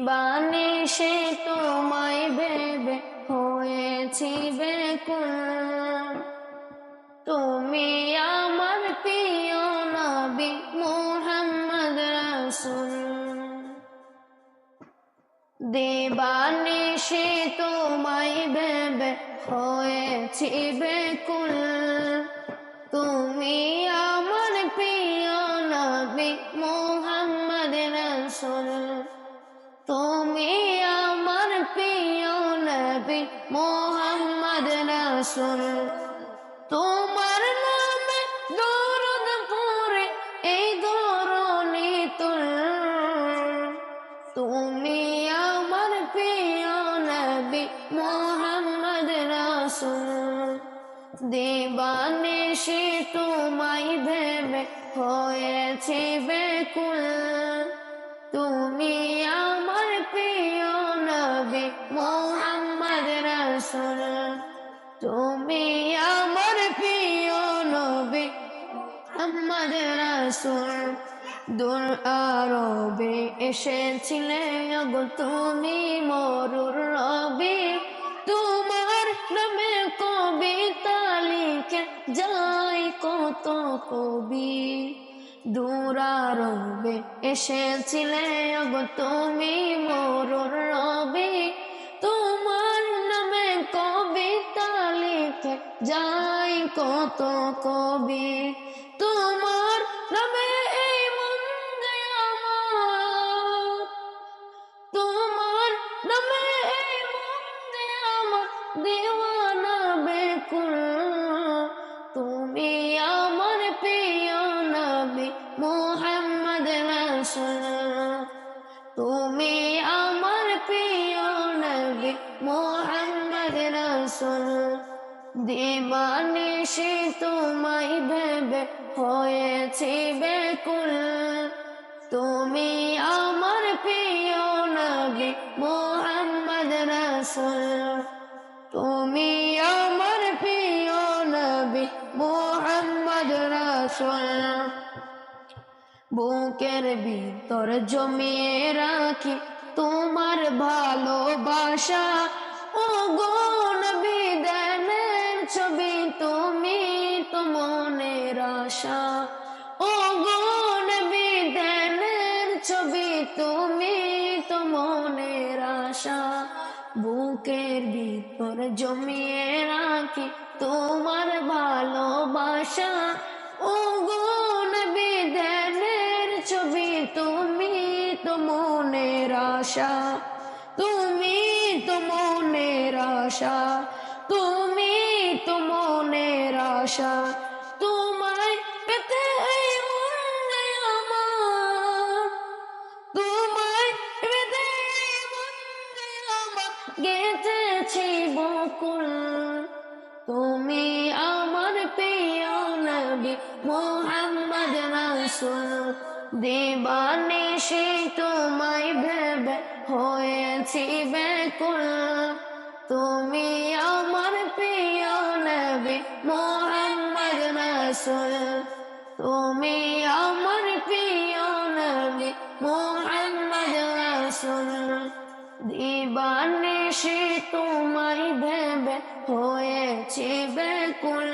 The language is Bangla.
বানিসে তোমায় ভেবে হয়েছি বেকুল। তুমি আমার প্রিয় নবী মোহাম্মদ রাসূল। দেবানিসে তোমায় ভেবে হয়েছি বেকুল। মোহাম্মদ রাসূল। তোমার নামে দরদ পড়ে এই ধরণী তুল। তুমি আমার প্রিয় নবী মোহাম্মদ রাসূল। সে তোমায় ভেবে হয়েছে বেকুল তুমি আমার মোহাম্মদ রাসূল দূর আরবে এসেছিলে। গো তুমি মরুর রবি, তোমার নামে কবিতা লিখে যাই কত কবি। দূরারবে এসেছিলে গো তুমি মরুর রবি, তোমার নামে কবিতা লিখে যাই কত কবি তোমার নামে এই মন আমার? তোমার নামে এই মন আমার দেওয়ানা দিবানিশি তোমায় ভেবে হয়েছি বেকুল। তুমি আমার প্রিয় নবী মোহাম্মদ রাসূল। তুমি আমার প্রিয় নবী মোহাম্মদ রাসূল। বুকের ভিতর জমিয়ে রাখি তোমার ভালোবাসা। ও গণ মনের আশা। ও গণ বিদানের ছবি তুমি তো মনের আশা। বুকের ভিতর জমিয়ে রাখি তোমার ভালোবাসা। ও গুণ বিধানের ছবি তুমি তো মনের আশা। তুমি তো মনের আশা। তুমি তো মনের আশা, তোমায় পেতে আমার। তোমায় পেতে আমার। গেঁথেছি বকুল, তুমি আমার প্রিয় নবী মোহাম্মদ রাসূল। দিবানিশি তোমায় ভেবে হয়েছি বেকুল তুমি আমার প্রিয় নবী মোহাম্মদ রাসূল। তুমি আমার প্রিয় নবী মোহাম্মদ রাসূল। সে তোমায় ভেবে হয়েছে বেকুল